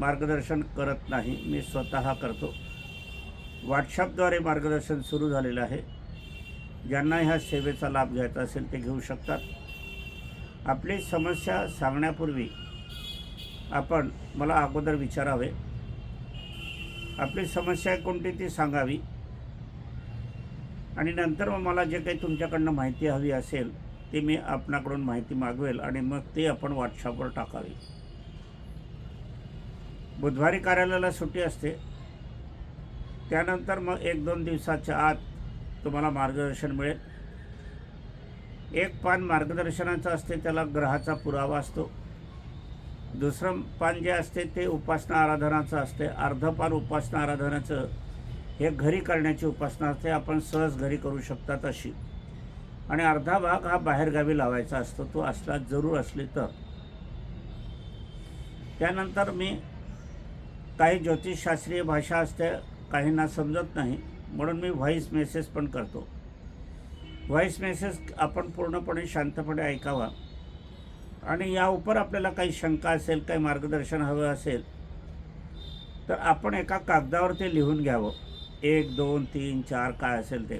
मार्गदर्शन करत नाही मी स्वतः करतो. व्हॉट्सअपद्वारे मार्गदर्शन सुरू झालेलं आहे. ज्यांना ह्या सेवेचा लाभ घ्यायचा असेल ते घेऊ शकतात. आपली समस्या सांगण्यापूर्वी आपण मला अगोदर विचारावे आपली समस्या कोणती ती सांगावी? आणि नंतर मग मला जे काही तुमच्याकडनं माहिती हवी असेल ते मी आपणाकडून माहिती मागवेल आणि मग ते आपण व्हॉट्सअपवर टाकावी. बुधवारी कार्यालयाला सुट्टी असते. त्यानंतर मग एक दोन दिवसाच्या आत तुम्हाला मार्गदर्शन मिळेल. एक पान मार्गदर्शनाचं असते त्याला ग्रहाचा पुरावा असतो. दुसरं पान जे असते ते उपासना आराधनाचं असते. अर्ध पान उपासना आराधनाचं हे घरी करण्याची उपासना असते. आपण सहज घरी करू शकतात अशी. आणि अर्धा भाग हा बाहेरगावी लावायचा असतो. तो असला जरूर असली तर. त्यानंतर मी काही ज्योतिषशास्त्रीय भाषा असते काहींना समजत नाही म्हणून मी व्हॉईस मेसेज पण करतो. व्हॉईस मेसेज आपण पूर्णपणे शांतपणे ऐकावा. आणि या उपर आपल्याला काही शंका असेल काही मार्गदर्शन हवं असेल तर आपण एका कागदावर ते लिहून घ्यावं. एक दोन तीन चार काय असेल ते.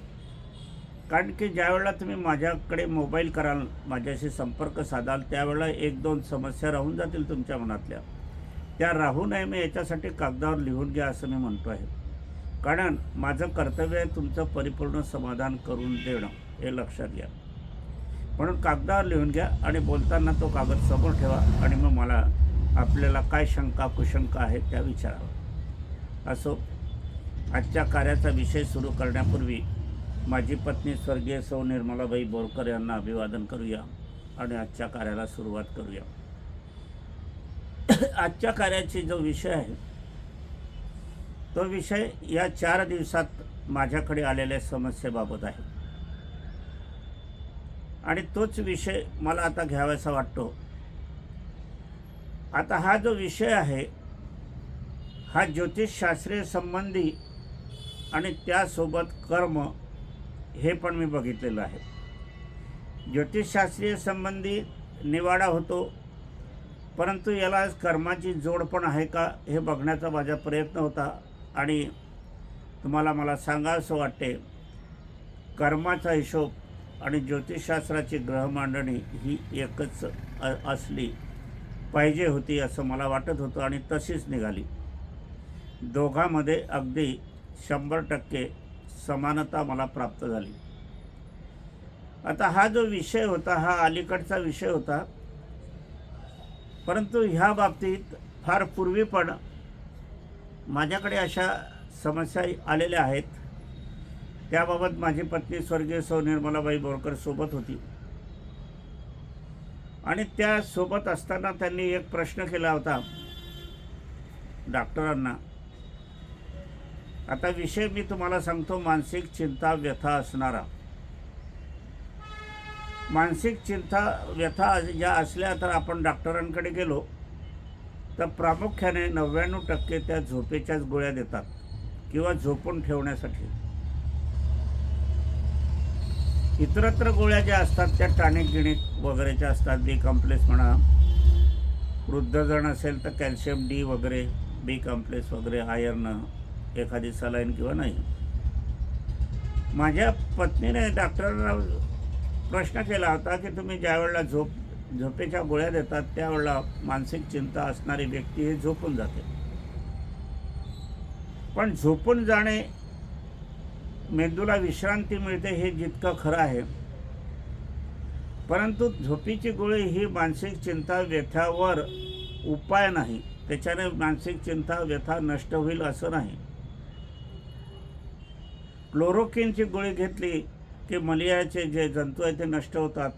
कारण की ज्यावेळेला तुम्ही माझ्याकडे मोबाईल कराल माझ्याशी संपर्क साधाल त्यावेळेला एक दोन समस्या राहून जातील तुमच्या मनातल्या. त्या राहू नये मी याच्यासाठी कागदावर लिहून घ्या असं मी म्हणतो आहे. कारण माझं कर्तव्य आहे तुमचं परिपूर्ण समाधान करून देणं हे लक्षात घ्या. म्हणून कागदावर लिहून घ्या आणि बोलताना तो कागद समोर ठेवा आणि मग मला आपल्याला काय शंका कुशंका आहेत त्या विचारावं. असो आजच्या कार्याचा विषय सुरू करण्यापूर्वी माझी पत्नी स्वर्गीय सौ निर्मलाबाई बोरकर यांना अभिवादन करूया आणि आजच्या कार्याला सुरुवात करूया. आजच्या कार्याची जो विषय आहे तो विषय या चार दिवसात माझ्याकडे आलेल्या समस्येबाबत आहे. आणि तोच विषय मला आता घ्यावासा वाटतो. आता हा जो विषय आहे हा ज्योतिषशास्त्रीय संबंधी आणि त्यासोबत कर्म हे पण मी बघितलेलं आहे. ज्योतिषशास्त्रीय संबंधी निवाडा होतो परंतु याला कर्माची जोड पण आहे का हे बघण्याचा माझा प्रयत्न होता. आणि तुम्हाला मला सांगावंसं वाटते कर्माचा हिशोब आणि ज्योतिषशास्त्राची ग्रहमांडणी ही एकच अ- असली पाहिजे होती असं मला वाटत होतं आणि तशीच निघाली. दोघांमध्ये अगदी शंभर टक्के समानता मला प्राप्त झाली. आता हा जो विषय होता हा अलीकडचा विषय होता परंतु ह्या बाबतीत फार पूर्वी पण माझ्याकडे अशा समस्या आलेल्या आहेत. त्याबाबत माझी पत्नी स्वर्गीय सौ निर्मलाबाई बोरकर सोबत होती. आणि त्या सोबत असताना त्यांनी एक प्रश्न केला होता. डॉक्टरांना आता विषय मी तुम्हाला सांगतो मानसिक चिंता व्यथा असणारा. मानसिक चिंता व्यथा ज्या असल्या तर आपण डॉक्टरांकडे गेलो तर प्रामुख्याने नव्याण्णव टक्के त्या झोपेच्याच गोळ्या देतात किंवा झोपून ठेवण्यासाठी. इतरत्र गोळ्या ज्या असतात त्या टाणिक गिणिक वगैरेच्या असतात बी कॉम्प्लेक्स म्हणा. वृद्धजण असेल तर कॅल्शियम डी वगैरे बी कॉम्प्लेक्स वगैरे आयर्न एखादी सलाईन किंवा नाही. माझ्या पत्नीने डॉक्टरांना प्रश्न केला होता की तुम्ही ज्यावेळेला झोप झोपेच्या गोळ्या देतात त्यावेळेला मानसिक चिंता असणारी व्यक्ती हे झोपून जाते. पण झोपून जाणे मेंदूला विश्रांती मिळते हे जितकं खरं आहे. परंतु झोपीची गोळी ही मानसिक चिंता व्यथावर उपाय नाही. त्याच्याने मानसिक चिंता व्यथा नष्ट होईल असं नाही. क्लोरोकिनची गोळी घेतली की मलियाचे जे जंतू आहेत ते नष्ट होतात.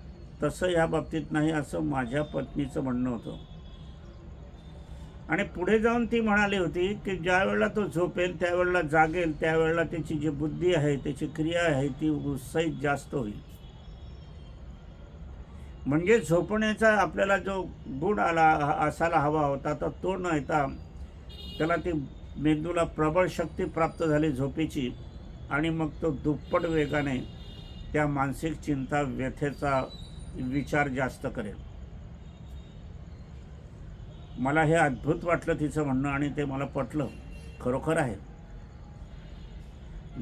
तसं ह्या बाबतीत नाही असं माझ्या पत्नीचं म्हणणं होतं. आणि पुढे जाऊन ती म्हणाली होती की ज्या वेळेला तो झोपेल त्यावेळेला जागेल त्यावेळेला त्याची जी बुद्धी आहे त्याची क्रिया आहे ती उत्साहित जास्त होईल. म्हणजे झोपण्याचा आपल्याला जो गुण आला असायला हवा होता तर तो न येता त्याला ती मेंदूला प्रबळ शक्ती प्राप्त झाली झोपेची. आणि मग तो दुप्पट वेगाने त्या मानसिक चिंता व्यथेचा विचार जास्त करेल. मला हे अद्भुत वाटलं तिचं म्हणणं आणि ते मला पटलं. खरोखर आहे.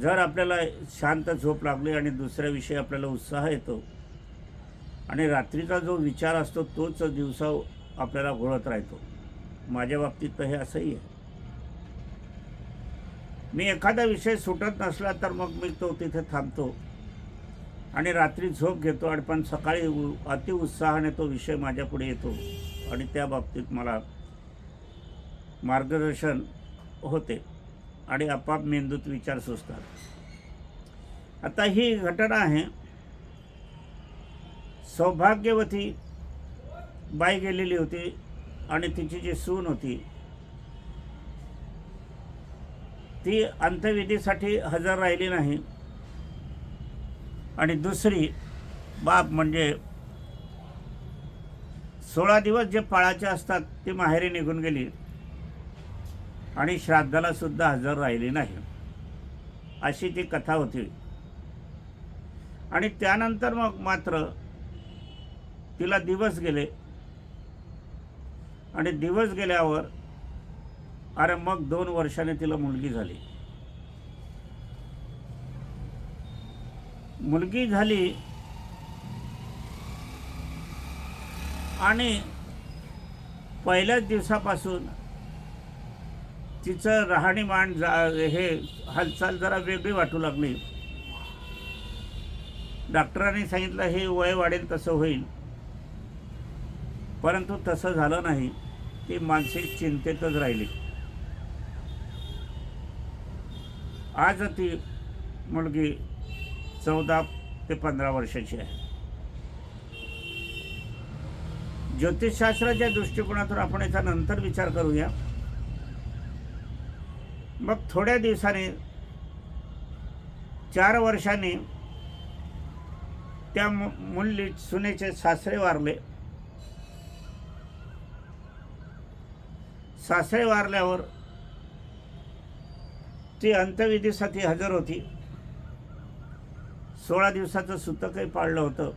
जर आपल्याला शांत झोप लागली आणि दुसऱ्या विषयी आपल्याला उत्साह येतो आणि रात्रीचा जो विचार असतो तोच दिवसा आपल्याला घोळत राहतो. माझ्या बाबतीत तर हे असंही आहे. मी एखादा विषय सुटत नसला तर मग मी तो तिथे थांबतो. आणि रात्री झोप घेतो आणि पण सकाळी उ अतिउत्साहाने तो विषय माझ्यापुढे येतो. आणि त्या बाबतीत मला मार्गदर्शन होते आणि आपाप मेंदूत विचार सुचतात. आता ही घटना आहे. सौभाग्यवती बाई गेलेली होती आणि तिची जी सून होती ती अंत्यविधीसाठी हजर राहिली नाही. आणि दुसरी बाब म्हणजे सोळा दिवस जे पाळाचे असतात ती माहेरी निघून गेली आणि श्राद्धाला सुद्धा हजर राहिली नाही. अशी ती कथा होती. आणि त्यानंतर मग मात्र तिला दिवस गेले. आणि दिवस गेल्यावर अरे मग दोन वर्षाने तिला मुलगी झाली. मुलगी झाली आणि पहिल्याच दिवसापासून तिचं राहणीमान जा हे हालचाल जरा वेगळी वाटू लागली. डॉक्टरांनी सांगितलं हे वय वाढेल तसं होईल. परंतु तसं झालं नाही. ती मानसिक चिंतेतच राहिली. आज ती मुलगी चौदा ते पंधरा वर्षाची आहे. ज्योतिषशास्त्राच्या दृष्टिकोनातून आपण याचा नंतर विचार करूया. मग थोड्या दिवसाने चार वर्षांनी त्या मु मुली सुनेचे सासरे वारले. सासरे वारल्यावर ती अंत्यविधीसाठी हजर होती. सोळा दिवसाचं सुतकही पाळलं होतं.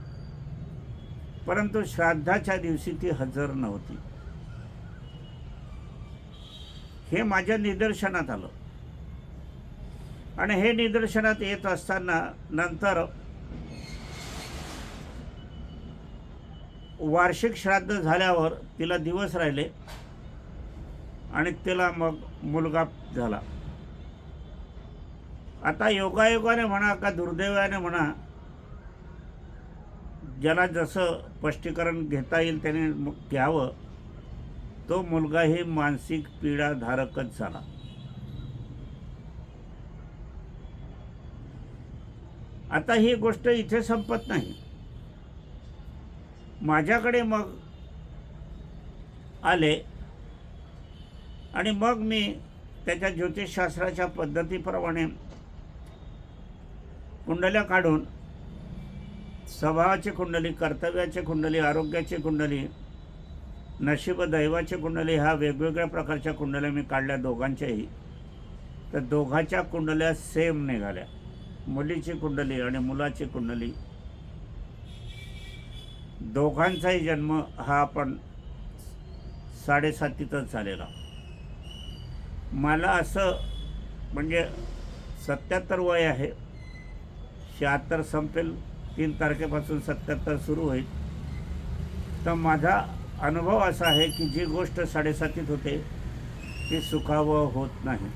परंतु श्राद्धाच्या दिवशी ती हजर नव्हती. हे माझ्या निदर्शनात आलं. आणि हे निदर्शनात येत असताना नंतर वार्षिक श्राद्ध झाल्यावर तिला दिवस राहिले आणि तिला मग मुलगा झाला. आता योगायोगाने म्हणा का दुर्दैवाने म्हणा ज्याला जसं स्पष्टीकरण घेता येईल त्याने मग घ्यावं तो मुलगाही मानसिक पीडाधारकच झाला. आता ही गोष्ट इथे संपत नाही. माझ्याकडे मग आले आणि मग मी त्याच्या ज्योतिषशास्त्राच्या पद्धतीप्रमाणे कुंडल्या काढून स्वभावाची कुंडली कर्तव्याची कुंडली आरोग्याची कुंडली नशीब दैवाची कुंडली ह्या वेगवेगळ्या प्रकारच्या कुंडल्या मी काढल्या दोघांच्याही. तर दोघांच्या कुंडल्या सेम निघाल्या. मुलीची कुंडली आणि मुलाची कुंडली. दोघांचाही जन्म हा आपण साडेसातीतच झालेला. मला असं म्हणजे सत्याहत्तर वय आहे. शहात्तर संपेल तीन तारखेपासून सत्याहत्तर सुरू होईल. तर माझा अनुभव असा आहे की जी गोष्ट साडेसातीत होते ती सुखावं होत नाही.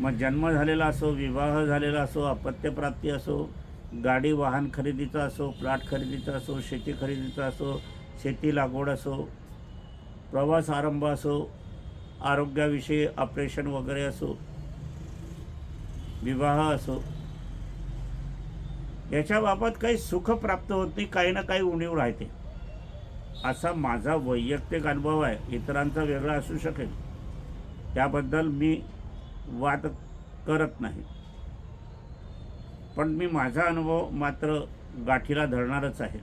मग जन्म झालेला असो विवाह झालेला असो अपत्यप्राप्ती असो गाडी वाहन खरेदीचा असो प्लॉट खरेदीचा असो शेती खरेदीचा असो शेती लागवड असो प्रवास आरंभ असो आरोग्याविषयी ऑपरेशन वगैरे असो विवाह असो याच्याबाबत काही सुख प्राप्त होत नाही काही ना काही उणीव राहते. असा माझा वैयक्तिक अनुभव आहे. इतरांचा वेगळा असू शकेल. त्याबद्दल मी वाद करत नाही. पण मी माझा अनुभव मात्र गाठीला धरणारच आहे.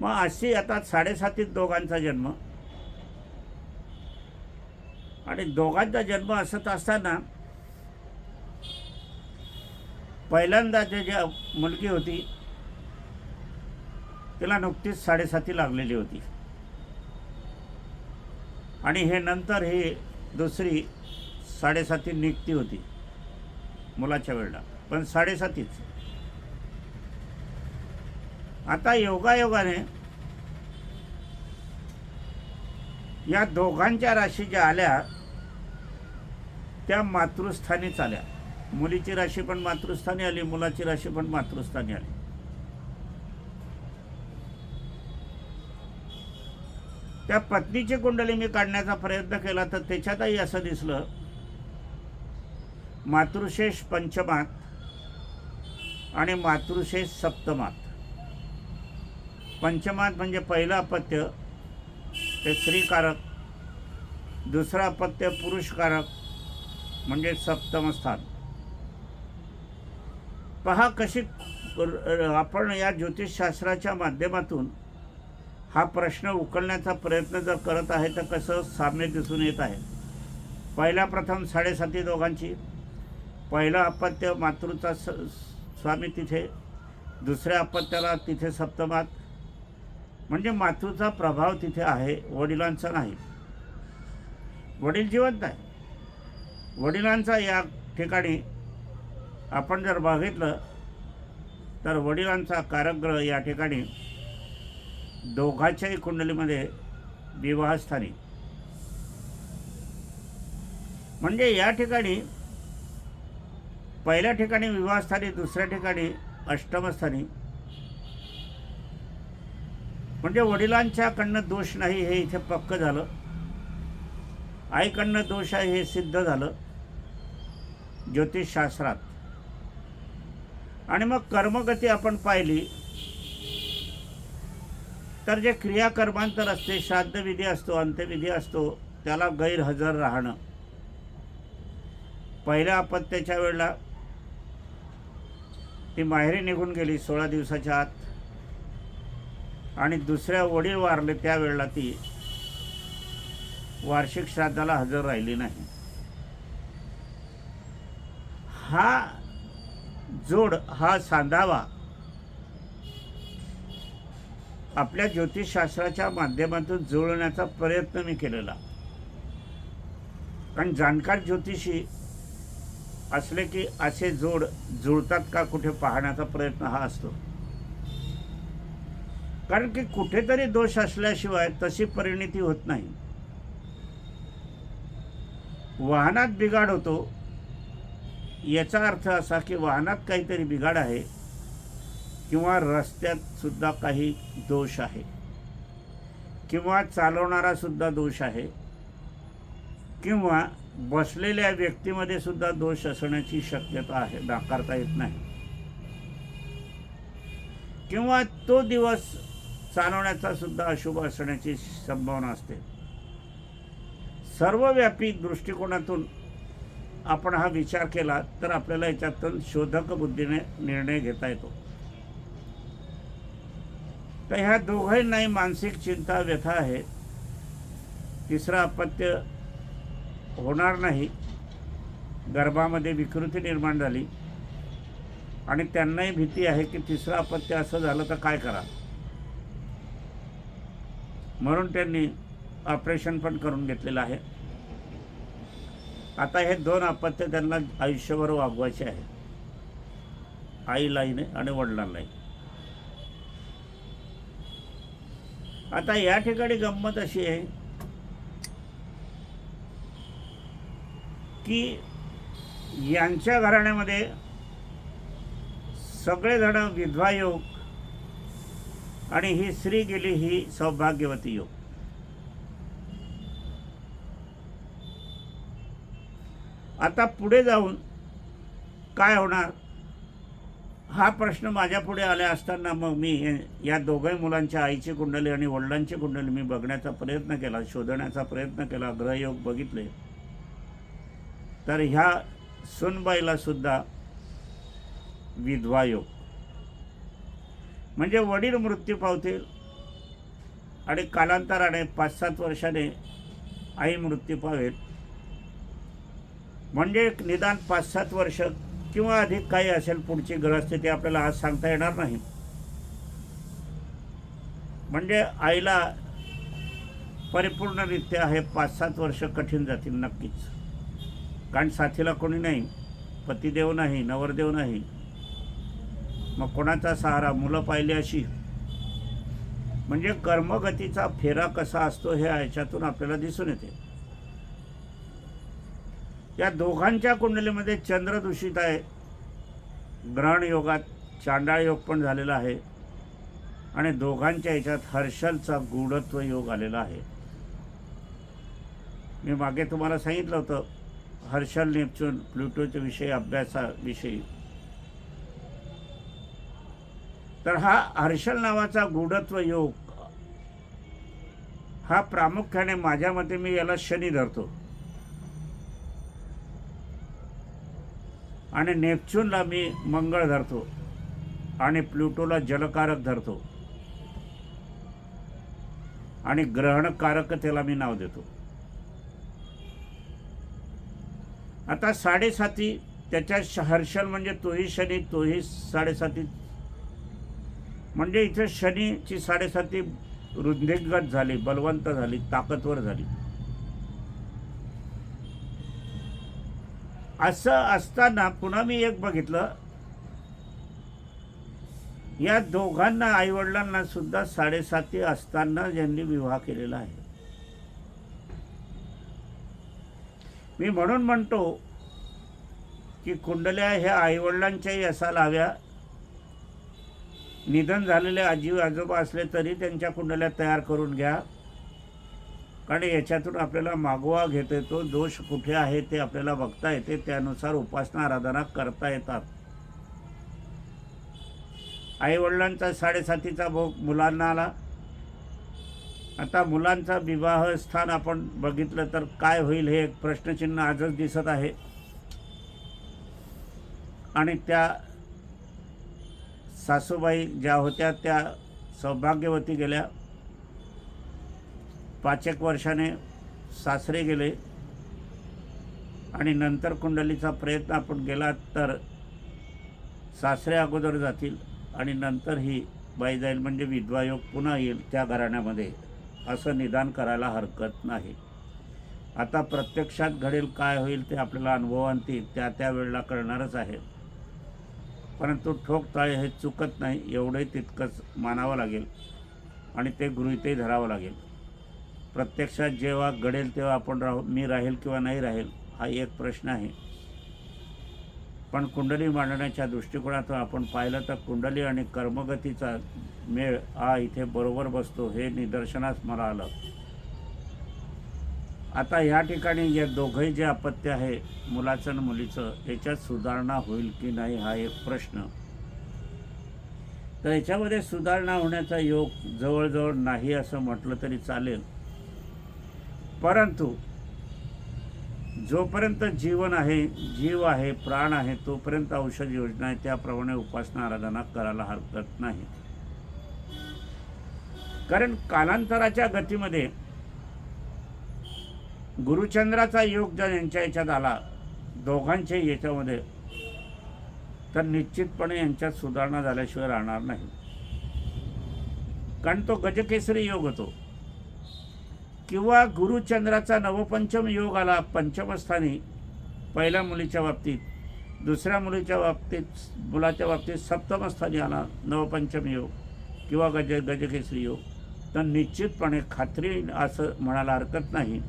मग अशी आता साडेसातीत दोघांचा जन्म. आणि दोघांचा जन्म असत असताना पहिल्यांदा जे ज्या मुलगी होती तिला नुकतीच साडेसाती लागलेली होती. आणि हे नंतर ही दुसरी साडेसाती निघती होती मुलाच्या वेळेला. पण साडेसातीच. आता योगायोगाने या दोघांच्या राशी ज्या आल्या त्या मातृस्थानीच आल्या. मुलीची राशी पण मातृस्थानी आली मुलाची राशी पण मातृस्थानी आली. त्या पत्नीची कुंडली मी काढण्याचा प्रयत्न केला तर त्याच्यातही असं दिसलं मातृशेष पंचमात आणि मातृशेष सप्तमात. पंचमात म्हणजे पहिलं अपत्य ते स्त्रीकारक दुसरं अपत्य पुरुषकारक म्हणजे सप्तम स्थान. पहा कशी आपण या ज्योतिषशास्त्राच्या माध्यमातून हा प्रश्न उकलण्याचा प्रयत्न जर करत आहे तर कसं साम्य दिसून येत आहे. पहिला प्रथम साडेसाती दोघांची. पहिलं अपत्य मातृचा स स्वामी तिथे. दुसऱ्या अपत्याला तिथे सप्तमात. म्हणजे मातृचा प्रभाव तिथे आहे वडिलांचा नाही. वडील जिवंत आहे. वडिलांचा या ठिकाणी आपण जर बघितलं तर वडिलांचा कारकग्रह या ठिकाणी दोघांच्याही कुंडलीमध्ये विवाहस्थानी. म्हणजे या ठिकाणी पहिल्या ठिकाणी विवाहस्थानी दुसऱ्या ठिकाणी अष्टमस्थानी. म्हणजे वडिलांच्याकडनं दोष नाही हे इथे पक्क झालं. आईकडनं दोष आहे हे सिद्ध झालं. ज्योतिषशास्त्रात. आणि मग कर्मगती आपण पाहिली तर जे क्रियाकर्मांतर असते श्राद्धविधी असतो अंत्यविधी असतो त्याला गैरहजर राहणं. पहिल्या अपत्याच्या वेळेला ती माहेरी निघून गेली सोळा दिवसाच्या आत आणि दुसऱ्या वडील वारले त्यावेळेला ती वार्षिक श्राद्धाला हजर राहिली नाही. हा जोड हा सांधावा. आपल्या ज्योतिषशास्त्राच्या माध्यमातून जुळवण्याचा प्रयत्न मी केलेला. कारण जाणकार ज्योतिषी असले की असे जोड जुळतात का कुठे पाहण्याचा प्रयत्न हा असतो. कारण की कुठेतरी दोष असल्याशिवाय तशी परिणिती होत नाही. वाहनात बिघाड होतो याचा अर्थ असा की वाहनात काहीतरी बिघाड आहे किंवा रस्त्यात सुद्धा काही दोष आहे किंवा चालवणारा सुद्धा दोष आहे किंवा बसलेल्या व्यक्तीमध्ये सुद्धा दोष असण्याची शक्यता आहे नाकारता येत नाही. किंवा तो दिवस चालवण्याचा सुद्धा अशुभ असण्याची संभावना असते. सर्वव्यापी दृष्टिकोनातून आपण हा विचार केला तर आपल्याला याच्यातून शोधक बुद्धीने निर्णय घेता येतो. तर ह्या दोघांनाही मानसिक चिंता व्यथा आहे. तिसरं अपत्य होणार नाही. गर्भामध्ये विकृती निर्माण झाली. आणि त्यांनाही भीती आहे की तिसरं अपत्य असं झालं तर काय करा? म्हणून त्यांनी ऑपरेशन पण करून घेतलेलं आहे. आता हे दोन अपत्य त्यांना आयुष्यभर वागवायचे आहे. आईलाही नाही आणि वडिलांनाही. आता या ठिकाणी गंमत अशी आहे की यांच्या घराण्यामध्ये सगळेजण विधवा योग आणि ही स्त्री गेली ही सौभाग्यवती योग आता पुढे जाऊन काय होणार? हा प्रश्न माझ्या पुढे आला असताना मग मी या दोघही मुलांच्या आईची कुंडली आणि वडिलांची कुंडली मी बघण्याचा प्रयत्न केला शोधण्याचा प्रयत्न केला ग्रहयोग बघितले. तर ह्या सुनबाईला सुद्धा विधवा योग. म्हणजे वडील मृत्यू पावतील आणि कालांतराने पाच सात वर्षाने आई मृत्यू पावेल. म्हणजे निदान पाच सात वर्ष किंवा अधिक काही असेल पुढची ग्रहस्थिती आपल्याला आज सांगता येणार नाही. म्हणजे आईला परिपूर्णरित्या हे पाच सात वर्ष कठीण जातील नक्कीच. कारण साथीला कोणी नाही पतिदेव नाही नवरदेव नाही. मग कोणाचा सहारा मुलं पाहिली अशी? म्हणजे कर्मगतीचा फेरा कसा असतो हे याच्यातून आपल्याला दिसून येते. या दोघांच्या कुंडलीमध्ये चंद्र दूषित आहे. ग्रहण योगात चांडाळ योग पण झालेला आहे. आणि दोघांच्या याच्यात हर्षलचा गूढत्व योग आलेला आहे. मी मागे तुम्हाला सांगितलं होतं हर्षल नेपच्यून प्लुटोच्या विषयी अभ्यासाविषयी तर हा हर्षल नावाचा गूढत्व योग हा प्रामुख्याने माझ्या मते मी याला शनी धरतो. आणि नेपच्यूनला मी मंगळ धरतो आणि प्लुटोला जलकारक धरतो. आणि ग्रहणकारकतेला मी नाव देतो. आता साडेसाती त्याच्या हर्षल म्हणजे तोही शनी तोही साडेसाती. म्हणजे इथे शनीची साडेसाती वृद्धिंगत झाली बलवंत झाली ताकदवर झाली. असं असताना पुन्हा मी एक बघितलं. या दोघांना आईवडिलांना सुद्धा साडेसाती असताना ज्यांनी विवाह केलेला आहे. मी म्हणून म्हणतो की कुंडल्या ह्या आईवडिलांच्याही असायला हव्या निधन झालेले आजी आजोबा असले तरी त्यांच्या कुंडल्या तयार करून घ्या. कारण याच्यातून आपल्याला मागोवा घेता येतो दोष कुठे आहे ते आपल्याला बघता येते त्यानुसार उपासना आराधना करता येतात. आईवडिलांचा साडेसातीचा भोग मुलांना आला. आता मुलांचा विवाह स्थान आपण बघितलं तर काय होईल हे एक प्रश्नचिन्ह आजच दिसत आहे. आणि त्या सासूबाई ज्या होत्या त्या सौभाग्यवती गेल्या. पाच एक वर्षाने सासरे गेले आणि नंतर कुंडलीचा प्रयत्न आपण गेला तर सासरे अगोदर जातील आणि नंतर ही बाई जाईल म्हणजे विधवायोग पुन्हा येईल त्या घराण्यामध्ये असं निदान करायला हरकत नाही. आता प्रत्यक्षात घडेल काय होईल ते आपल्याला अनुभवांती त्या त्या वेळेला कळणारच आहे. परंतु ठोक ताळे हे चुकत नाही एवढंही तितकंच मानावं लागेल आणि ते गृहितही धरावं लागेल. प्रत्यक्षात जेव्हा घडेल तेव्हा आपण राहू मी राहील किंवा नाही राहील हा एक प्रश्न आहे. पण कुंडली मांडण्याच्या दृष्टिकोनातून आपण पाहिलं तर कुंडली आणि कर्मगतीचा मेळ हा इथे बरोबर बसतो हे निदर्शनास मला आलं. आता ह्या ठिकाणी या दोघंही जे अपत्य आहे मुलाचं आणि मुलीचं याच्यात सुधारणा होईल की नाही हा एक प्रश्न. तर याच्यामध्ये सुधारणा होण्याचा योग जवळजवळ नाही असं म्हटलं तरी चालेल. परंतु जोपर्यंत जीवन आहे जीव आहे प्राण आहे तोपर्यंत औषध योजना आहे त्याप्रमाणे उपासना आराधना करायला हरकत नाही. कारण कालांतराच्या गतीमध्ये गुरुचंद्राचा योग जर यांच्या याच्यात आला दोघांच्या याच्यामध्ये तर निश्चितपणे यांच्यात सुधारणा झाल्याशिवाय राहणार नाही. कारण तो गजकेसरी योग होतो. किंवा गुरुचंद्राचा नवपंचम योग आला पंचमस्थानी पहिल्या मुलीच्या बाबतीत. दुसऱ्या मुलीच्या बाबतीत मुलाच्या बाबतीत सप्तमस्थानी आला नवपंचम योग किंवा गज गजकेसरी योग. तर निश्चितपणे खात्री असं म्हणायला हरकत नाही.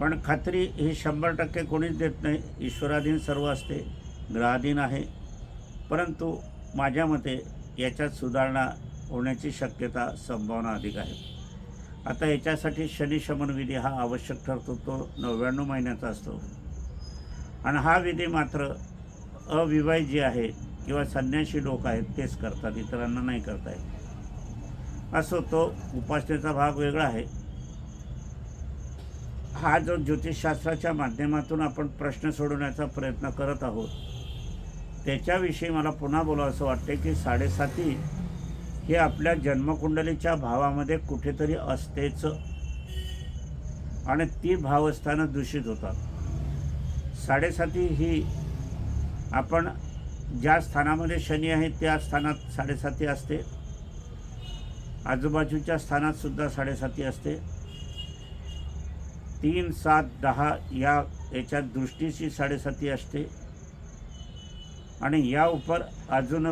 पण खात्री ही शंभर टक्के कोणीच देत नाही. ईश्वराधीन सर्व असते ग्रहाधीन आहे. परंतु माझ्या मते याच्यात सुधारणा होण्याची शक्यता संभावना अधिक आहे. आता याच्यासाठी शनिशमन विधी हा आवश्यक ठरतो तो नव्याण्णव महिन्याचा असतो. आणि हा विधी मात्र अविवाहित जी आहे किंवा संन्याशी लोक आहेत तेच करतात इतरांना नाही करता येत. असो तो उपासनेचा भाग वेगळा आहे. हा जो ज्योतिषशास्त्राच्या माध्यमातून आपण प्रश्न सोडवण्याचा प्रयत्न करत आहोत त्याच्याविषयी मला पुन्हा बोलावं असं वाटते की साडेसाती हे आपल्या जन्मकुंडलीच्या भावामध्ये कुठेतरी असतेच. आणि ती भावस्थानं दूषित होतात. साडेसाती ही आपण ज्या स्थानामध्ये शनी आहे त्या स्थानात साडेसाती असते. आजूबाजूच्या स्थानात सुद्धा साडेसाती असते. तीन सात दहा या याच्या दृष्टीची साडेसाती असते. आणि या उपर अजून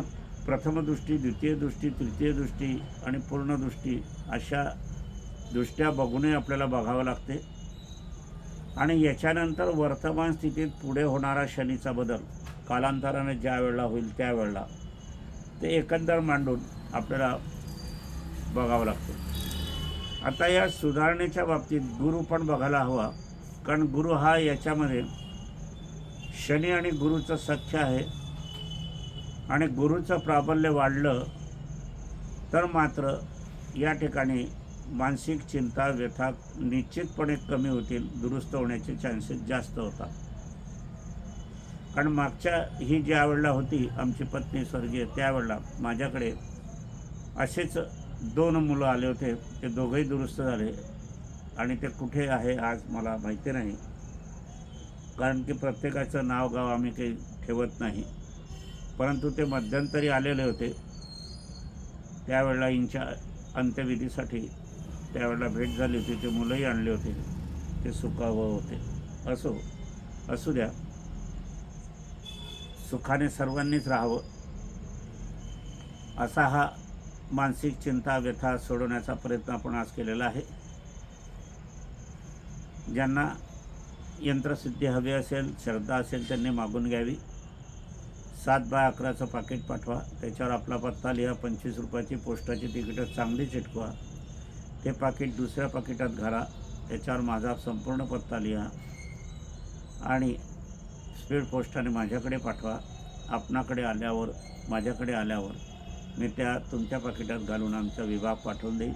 प्रथमदृष्टी द्वितीयदृष्टी द्वितीय दृष्टी तृतीय दृष्टी आणि पूर्ण दृष्टी अशा दृष्ट्या बघूनही आपल्याला बघावं लागते. आणि याच्यानंतर वर्तमान स्थितीत पुढे होणारा शनीचा बदल कालांतराने ज्या वेळेला होईल त्यावेळेला ते एकंदर मांडून आपल्याला बघावं लागतं. आता या सुधारणेच्या बाबतीत गुरु पण बघायला हवा कारण गुरु हा याच्यामध्ये शनी आणि गुरुचं सख्य आहे. आणि गुरुचं प्राबल्य वाढलं तर मात्र या ठिकाणी मानसिक चिंता व्यथा निश्चितपणे कमी होतील दुरुस्त होण्याचे चान्सेस जास्त होतात. कारण मागच्या ही ज्या वेळेला होती आमची पत्नी स्वर्गीय त्यावेळेला माझ्याकडे असेच दोन मुलं आले होते ते दोघंही दुरुस्त झाले आणि ते कुठे आहे आज मला माहिती नाही. कारण की प्रत्येकाचं नाव गाव आम्ही काही ठेवत नाही. परंतु ते मध्यंतरी आलेले होते. त्यावेळेला इंच्या अंत्यविधीसाठी त्यावेळेला भेट झाली होती. ते मुलंही आणले होते. ते सुखावं होते. असो असू द्या. सुखाने सर्वांनीच राहावं. असा हा मानसिक चिंता व्यथा सोडवण्याचा प्रयत्न आपण आज केलेला आहे. ज्यांना यंत्रसिद्धी हवी असेल श्रद्धा असेल त्यांनी मागून घ्यावी. सात बाय अकराचं पाकिट पाठवा. त्याच्यावर आपला पत्ता लिहा पंचवीस रुपयाची पोस्टाची तिकीटं चांगली चिटकवा. ते पाकिट दुसऱ्या पाकिटात घाला. त्याच्यावर माझा संपूर्ण पत्ता लिहा. आणि स्पीड पोस्टाने माझ्याकडे पाठवा. आपणाकडे आल्यावर माझ्याकडे आल्यावर मी त्या तुमच्या पाकिटात घालून आमचा विभाग पाठवून देईल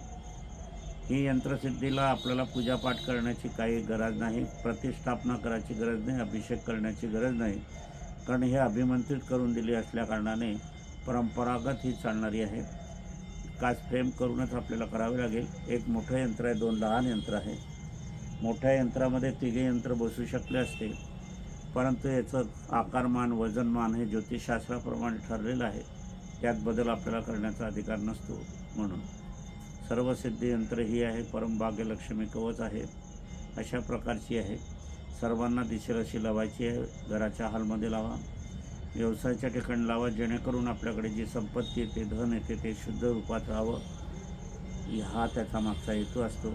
ही यंत्रसिद्धीला आपल्याला पूजापाठ करण्याची काही गरज नाही. प्रतिष्ठापना करायची गरज नाही. अभिषेक करण्याची गरज नाही. कारण हे अभिमंत्रित करून दिले असल्याकारणाने परंपरागत ही चालणारी आहे. काच फ्रेम करूनच आपल्याला करावे लागेल. एक मोठं यंत्र आहे दोन लहान यंत्र आहे. मोठ्या यंत्रामध्ये तिघे यंत्र बसू शकले असते. परंतु याचं आकारमान वजनमान हे ज्योतिषशास्त्राप्रमाणे ठरलेलं आहे. त्यात बदल आपल्याला करण्याचा अधिकार नसतो म्हणून. सर्व सिद्धी यंत्र ही आहे परमभाग्यलक्ष्मी कवच आहे. अशा प्रकारची आहे. सर्वांना दिशेरशी लावायची आहे. घराच्या हॉलमध्ये लावा. व्यवसायाच्या ठिकाणी लावा जेणेकरून आपल्याकडे जी संपत्ती येते धन येते ते शुद्ध रूपात राहावं. हा त्याचा मागचा हेतू असतो.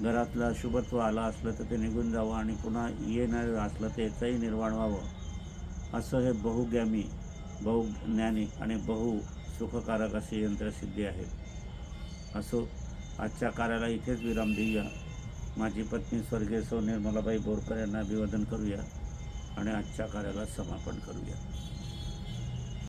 घरातलं अशुभत्व आलं असलं तर ते निघून जावं आणि पुन्हा येणार असलं तर याचंही निर्माण व्हावं. असं हे बहुग्यामी बहुज्ञानी आणि बहु सुखकारक असे यंत्रसिद्धी आहेत. असो आजच्या कार्याला इथेच विराम देऊया. माझी पत्नी स्वर्गीय सौ निर्मलाबाई बोरकर यांना अभिवादन करूया आणि आजच्या कार्याला समापन करूया.